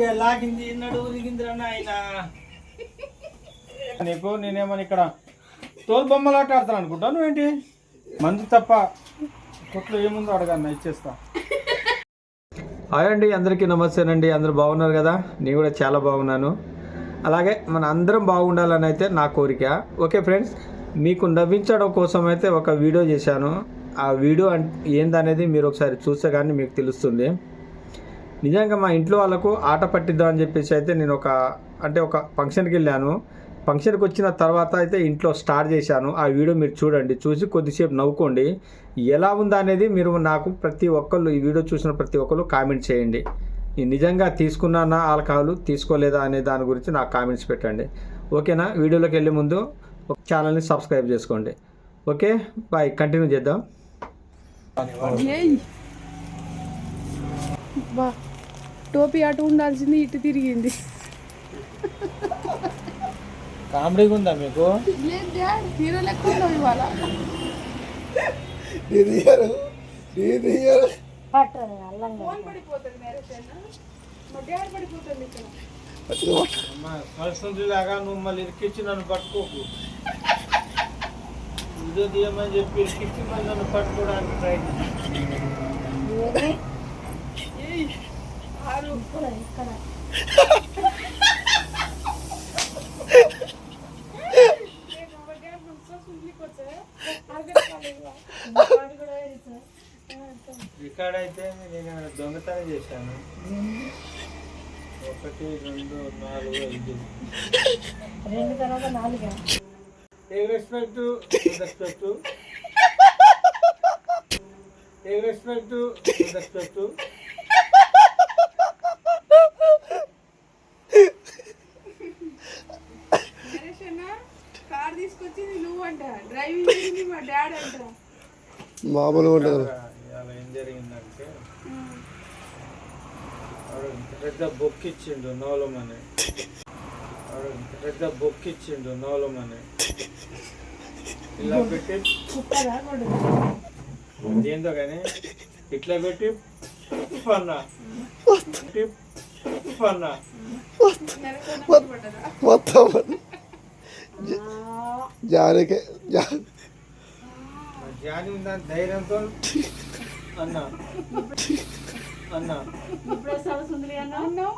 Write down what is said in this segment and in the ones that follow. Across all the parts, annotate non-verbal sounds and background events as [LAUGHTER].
నాకే లాగింది నడు నీకు నేనేమని ఇక్కడ తోలు బొమ్మలాట ఆడతాను అనుకుంటా నువ్వేంటి? మందు తప్ప కొట్లో ఏముందో అడగన్న ఇచ్చేస్తా. హాయ్ అండి అందరికీ నమస్తేనండి అందరూ బాగున్నారు కదా? నేను కూడా చాలా బాగున్నాను. అలాగే మన అందరం బాగుండాలని అయితే నా కోరిక. ఓకే ఫ్రెండ్స్ మీకు నవ్వించడం కోసం అయితే ఒక వీడియో చేశాను. ఆ వీడియో ఏందనేది మీరు ఒకసారి చూస్తే కానీ మీకు తెలుస్తుంది. నిజంగా మా ఇంట్లో వాళ్ళకు ఆట పట్టిద్దాం అని చెప్పేసి అయితే నేను ఒక అంటే ఒక ఫంక్షన్కి వెళ్ళాను. ఫంక్షన్కి వచ్చిన తర్వాత అయితే ఇంట్లో స్టార్ట్ చేశాను. ఆ వీడియో మీరు చూడండి. చూసి కొద్దిసేపు నవ్వుకోండి. ఎలా ఉందా అనేది మీరు నాకు ప్రతి ఒక్కళ్ళు ఈ వీడియో చూసిన ప్రతి ఒక్కళ్ళు కామెంట్ చేయండి. నేను నిజంగా తీసుకున్నానా ఆల్కహాల్ తీసుకోలేదా అనే దాని గురించి నాకు కామెంట్స్ పెట్టండి. ఓకేనా? వీడియోలోకి వెళ్ళే ముందు ఒక ఛానల్ని సబ్స్క్రైబ్ చేసుకోండి. ఓకే? బాయ్. కంటిన్యూ చేద్దాం. బా. టోపీ అటు ఉండాల్సింది ఇటు తిరిగింది. కామెడీగా ఉందా మీకు? లాగా నువ్వు మళ్ళీ ఇరికిచ్చి నన్ను పట్టుకోకు. ఇదో తీయమని చెప్పి ఇరికిచ్చి మళ్ళీ నన్ను పట్టుకోవడానికి ప్రయత్నం ఆరు ఇక్కడైతే నేను దొంగతనం చేశాను. ఒకటి రెండు నాలుగు ఐదు. రెండు తర్వాత నాలుగా? ఏ రెస్పెక్ట్ రెస్పెక్ట్ ఏ రెస్పెక్ట్ రెస్పెక్ట్ నరేష్ అన్న కార్ తీసుకొచ్చింది నువ్వు అంట డ్రైవింగ్ చేసింది మా డాడ్ అంట మామూలుగా ఉండదు ఏం జరిగిందంటే పెద్ద బొక్ ఇచ్చిండు నోలమని పెద్ద బొక్ ఇచ్చిండు నోలమని ఇలా పెట్టి ఏందో కానీ ఇట్లా పెట్టి మీద పడ్డదా? మొత్తం. జానకే జా జాని ఉందని ధైర్యంతో అన్నా. అన్నా. ఇప్పుడే సరసుందరి అన్న? అన్నావు.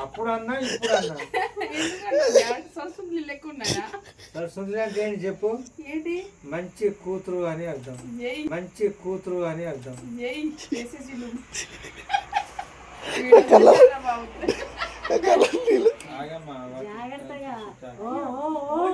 అప్పుడు అన్నా ఇప్పుడు అన్నా ఎందుకంటే డాడ్ సరస్వతి లెక్క ఉన్నాయా? సరే సుందరి అంటే ఏంటి చెప్పు? ఏంటి? మంచి కూతురు అని అర్థం. ఏయ్ మంచి కూతురు అని అర్థం. జాగ్రత్తగా. వాటి- ఓ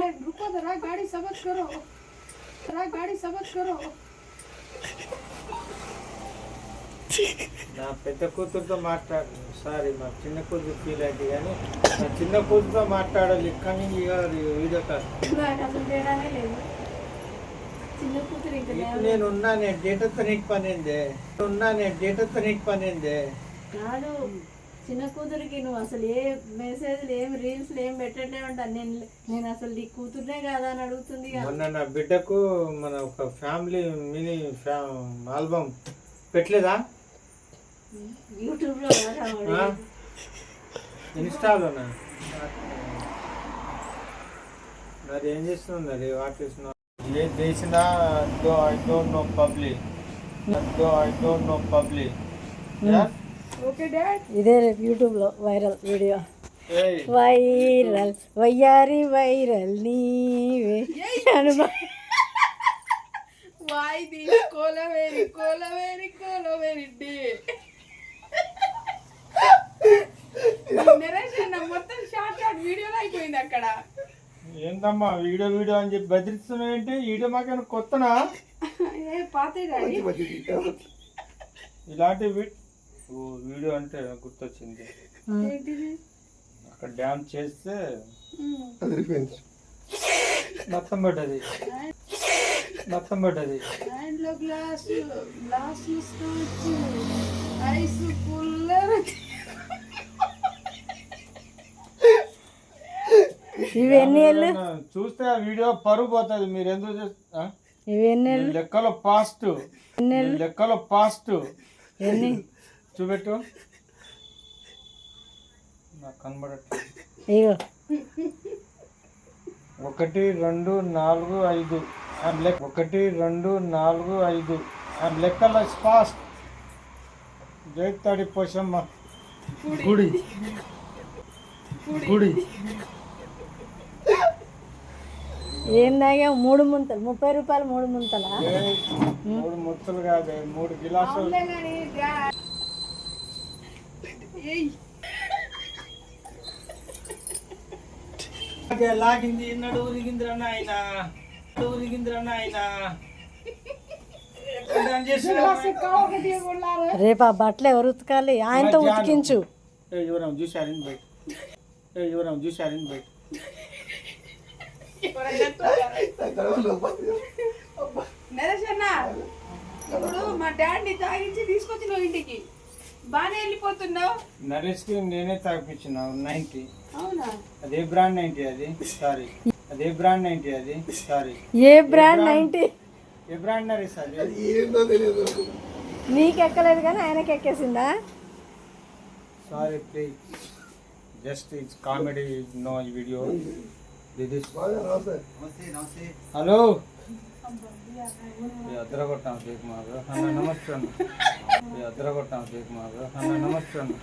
నా పెద్ద కూతురుతో మాట్లాడు సారీ మా చిన్న కూతురు ఫీల్ అయింది కానీ నా చిన్న కూతురుతో మాట్లాడాలి ఇక్కడ నుంచి వీడియో కాదు నేను ఉన్నానే డేటాతో నీకు పని ఏందే? ఉన్నానే డేటాతో నీకు పనేందే ఏందే? చిన్న కూతురికి నువ్వు అసలు ఏ మెసేజ్లు ఏం రీల్స్లు ఏం పెట్టడే ఉంటాను నేను నేను అసలు నీ కూతురునే కాదా అని అడుగుతుంది మొన్న నా బిడ్డకు మన ఒక ఫ్యామిలీ మినీ ఆల్బమ్ పెట్టలేదా? యూట్యూబ్లో ఇన్స్టాలోనా? మరి ఏం చేస్తున్నావు మరి? వాట్ చేస్తున్నావు ఏం చేసినా I don't know public I don't know public ఇదే రేపు యూట్యూబ్లో వైరల్ వీడియో. వైరల్ వయ్యారి వైరల్ నీవే. అనుభవ day? నరేషన్ మొత్తం షార్ట్ షార్ట్ వీడియోలో అయిపోయింది అక్కడ. ఏంటమ్మా వీడియో వీడియో అని చెప్పి బెదిరిస్తున్నావు ఏంటి? వీడియో మాకేమైనా కొత్తనా? ఏ పాత ఇలాంటి వీడియో అంటే నాకు గుర్తొచ్చింది ఏంటిది? అక్కడ డ్యాన్స్ చేస్తే అదిరిపోయింది. మొత్తం పడ్డది. మొత్తం పడ్డది. హ్యాండ్లో గ్లాస్ గ్లాస్ తీసుకొచ్చి ఐస్ కూలర్. ఇవి ఎన్ని ఏళ్ళు? ఎవరైనా చూస్తే ఆ వీడియో పరుగు పోతుంది. మీరు ఎందుకు చేస్త- ఆ? ఇవి ఎన్ని ఏళ్ళు? నేను లెక్కలో పాస్ట్ లెక్కలో పాస్ట్ ఎన్ని? చూపెట్టు. నాకు కనబడట్లేదు. ఇగో. ఒకటి రెండు నాలుగు ఐదు. లెక్క ఒకటి రెండు నాలుగు ఐదు. లెక్కల ఫాస్ట్ జైతాడి పోషమ్మ. గుడి. గుడి. ఏం తాగా మూడు ముంతలు? ముప్పై రూపాయలు మూడు ముంతలా? మూడు ముత్తలు కాదు మూడు గిలాసులు. లాగింది నడు ఉరిగిందిరా నాయన ఉరిగిందిరా నాయన. కొన్నారు రేపు ఆ బట్టలు ఎవరు ఉతకాలి? ఆయనతో ఉతికించు. ఎవరం చూశారని బయట. ఎవరం చూశారని బయట. నరేష్ అన్న ఇప్పుడు మా డాడీని తాగించి తీసుకొచ్చి నువ్వు ఇంటికి. బాగానే వెళ్ళిపోతున్నావు? నరేష్కి నేనే తాగిపించిన నైన్టీ. అవునా? అదే బ్రాండ్ నైన్టీ అది సారీ. అదే బ్రాండ్ నైన్టీ అది సారీ. ఏ బ్రాండ్ నైన్టీ? ఏ బ్రాండ్ నరేష్ అది? ఏందో తెలియదు నీకు. ఎక్కలేదు కానీ ఆయనకి ఎక్కేసిందా? Sorry please. Just it's comedy no video. Hello? అద్దరగొట్టాం cake మాకు అన్న నమస్తే అన్న అద్దరగొట్టాం కేక్ మాకు అన్న నమస్తే అన్న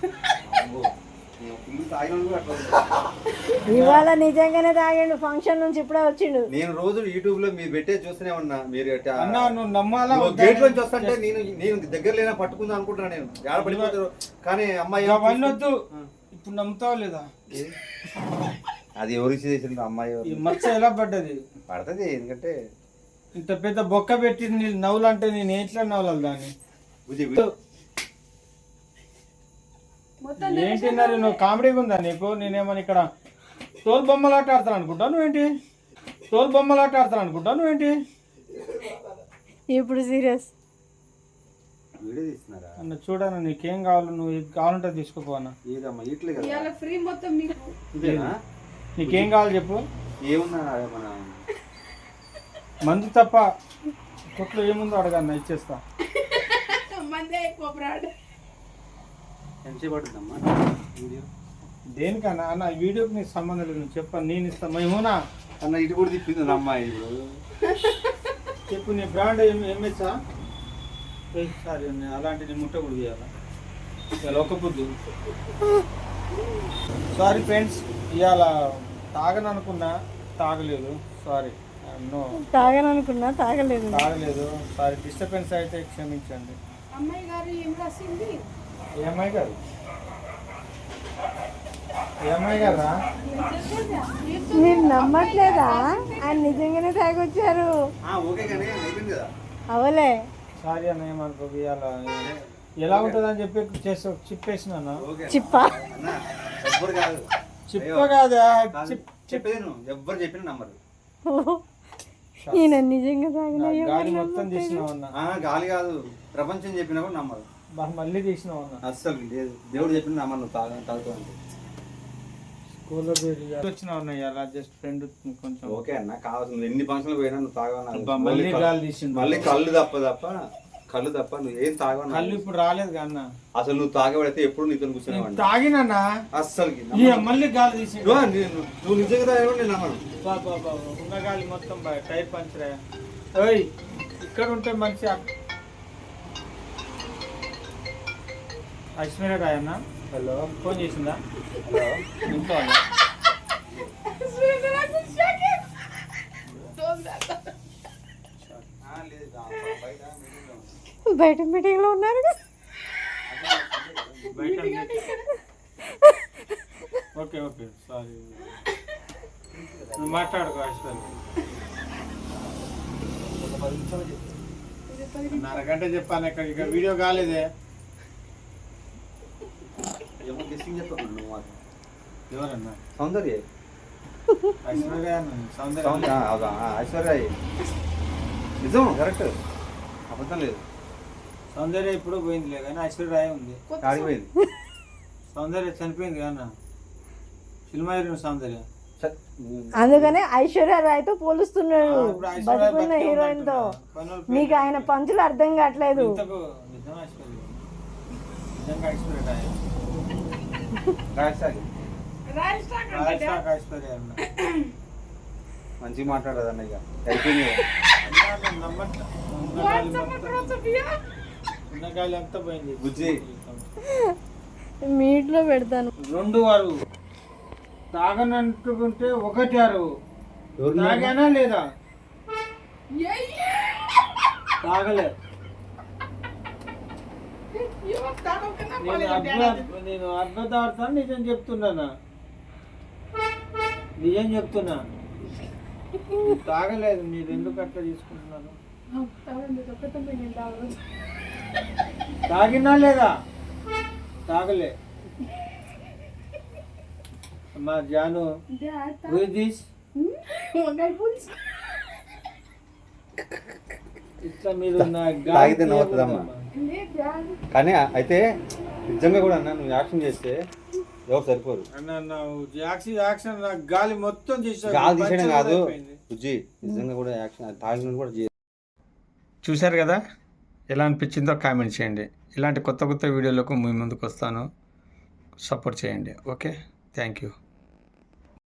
ఇవాళ నిజంగానే తాగిండు. ఫంక్షన్ నుంచి ఇప్పుడే వచ్చిండు. నేను రోజు యూట్యూబ్లో మీరు పెట్టే చూస్తూనే ఉన్నా. మీరు అన్న నువ్వు నమ్మాలా? గేట్ నుంచి వస్తుంటే నేను నేను దగ్గర లేనా పట్టుకుందాం అనుకుంటున్నా నేను. ఏడ పడిపోతారు? కానీ అమ్మాయి అవన్నీ వద్దు ఇప్పుడు నమ్ముతావు లేదా? అది ఎవరు చేసింది? అమ్మాయి మచ్చ ఎలా పడ్డది? పడుతుంది ఎందుకంటే ఇంత పెద్ద బొక్క పెట్టి నవ్వులంటే నేను ఎట్లా నవ్వాలి దాన్ని? బుజ్జి మొత్తం ఏంటి మరి నువ్వు కామెడీగా ఉందా నీకు? నేనేమని ఇక్కడ తోలు బొమ్మలాట ఆడతాను అనుకుంటా నువ్వేంటి? తోలు బొమ్మలాట ఆడతాను అనుకుంటా నువ్వేంటి? ఇప్పుడు సీరియస్ వీడియో తీస్తున్నారా? అన్న చూడను నీకేం కావాలో నువ్వు కావాలంటే తీసుకోపోనా ఏదమ్మా ఇట్లే కదా? ఇవాళ ఫ్రీ మొత్తం మీకు. ఇదేనా? నీకేం కావాలి చెప్పు. ఏమున్నా మన మందు తప్ప కొట్లో ఏముందో అడగన్న ఇచ్చేస్తా. మందే ఎక్కువ బ్రాడ్ ఎంతసేపు పడుతుందమ్మా? వీడియో? దేనికన్నా? అన్న ఈ వీడియోకి నీకు సంబంధం లేదు నువ్వు చెప్పను నేను ఇస్తాను మేమునా అన్న ఇటు కూడా తిప్పింది అమ్మాయి ఇప్పుడు. చెప్పు నీ బ్రాండ్ ఏం ఎంహెచ్చా సారీ అలాంటి నేను ముట్టకూడదు ఇవాళ ఇవాళ ఒక పొద్దు. సారీ ఫ్రెండ్స్ ఇవాళ తాగననుకున్నా తాగలేదు. సారీ తాగననుకున్నా తాగలేదు. తాగలేదు. సారీ డిస్టర్బెన్స్ అయితే క్షమించండి. అమ్మాయి గారు ఏం రాసింది? ఏమై గారు? ఏమై కదా మీరు నమ్మట్లేదా? ఆయన నిజంగానే తాగొచ్చారు. ఆ, ఓకే కానీ అయిపోయింది కదా. అవలే. సారీ అన్న ఏమనుకో ఇవాళ ఎలా ఉంటుందని చెప్పి చేసి చిప్పేసిన చిప్ప? చిప్ప కాదా? కాదు, చిప్ చెప్పేది నువ్వు ఎవ్వరు చెప్పిన నమ్మరు. [LAUGHS] ఈయన నిజంగా తాగిన నా గాలి మొత్తం తీసినావు అన్న. ఆ, గాలి కాదు. ప్రపంచం చెప్పినా కూడా నమ్మరు బా, మళ్ళీ తీసినావు అన్న. అస్సలు లేదు. దేవుడు చెప్పిన నమ్మరు నువ్వు తాగు తాగుతావు అంటే. స్కూల్లో వచ్చినావు అన్న ఇవాళ జస్ట్ ఫ్రెండ్ కొంచెం. ఓకే అన్న కావాల్సిన నువ్వు ఎన్ని ఫంక్షన్లు పోయినా నువ్వు తాగవన్నా. అబ్బా, మళ్ళీ గాలి తీసిండు. మళ్ళీ కళ్ళు తప్ప తప్ప కళ్ళు తప్ప నువ్వు ఏం తాగవన్నా కళ్ళు ఇప్పుడు రాలేదు అన్న. అసలు నువ్వు తాగబడితే ఎప్పుడు నీతో కూర్చున్నావు తాగినన్నా అస్సలు ఇక మళ్ళీ గాలి తీసిండు నువ్వు నిజంగా తాగడం నేను నమ్మను. ఉన్న గాలి మొత్తం బా, టైర్ పంచర్ అయ్యా. ఓయ్ ఇక్కడ ఉంటే మంచి ఐశ్వర్య రాయ్ అన్న. హలో. ఫోన్ చేసిందా? హలో. ఇంట్లో అన్న బయట మీటింగ్లో ఉన్నారు ఓకే ఓకే సారీ. నువ్వు మాట్లాడుకో ఐశ్వర్య అరగంట చెప్పాను ఇక్కడ ఇక వీడియో కాలేదే. ఏమో గిస్సింగ్ నువ్వు ఎవరన్నా? సౌందర్య. ఐశ్వర్య అన్న, సౌందర్య. సౌందర్య అవునా? ఐశ్వర్య. నిజం కరెక్ట్. అబద్ధం లేదు. సౌందర్య ఇప్పుడు పోయిందిలే కానీ ఐశ్వర్య రాయ్ ఉంది ఆడిపోయింది సౌందర్య చనిపోయింది కానీ సినిమా హీరోయిన్ సౌందర్య అందుకనే ఐశ్వర్య రాయ్తో పోలుస్తున్నాడు బతుకున్న బతికే హీరోయిన్తో నీకు ఆయన పంచులు అర్థం కావట్లేదు ఇంతకు నిజం అంతా పోయింది. బుజ్జి. మీట్లో పెడతాను. రెండు వారు. తాగనంటుకుంటే ఒకటి అరువు తాగానా లేదా? తాగలే. నేను అద్భుత నేను అద్భుతార్థాన్ని నిజం చెప్తున్నానా? నిజం చెప్తున్నా. నేను తాగలేదు మీరు ఎందుకు అట్లా తీసుకుంటున్నారు తాగినా లేదా? తాగలే. మా జాను దిస్ ఇట్లా గాలి తాగితే నవ్వుతుందమ్మా. కానీ అయితే నిజంగా కూడా అన్న నువ్వు యాక్షన్ చేస్తే ఎవరు సరిపోరు. యాక్షన్ యాక్షన్ నా గాలి మొత్తం తీసావు గాలి తీసేయడం కాదు. బుజ్జి నిజంగా కూడా యాక్షన్ తాగిన కూడా చేయ చూశారు కదా? ఎలా అనిపించిందో కామెంట్ చేయండి. ఇలాంటి కొత్త కొత్త వీడియోలకు మీ ముందుకు వస్తాను. సపోర్ట్ చేయండి. ఓకే? Thank you.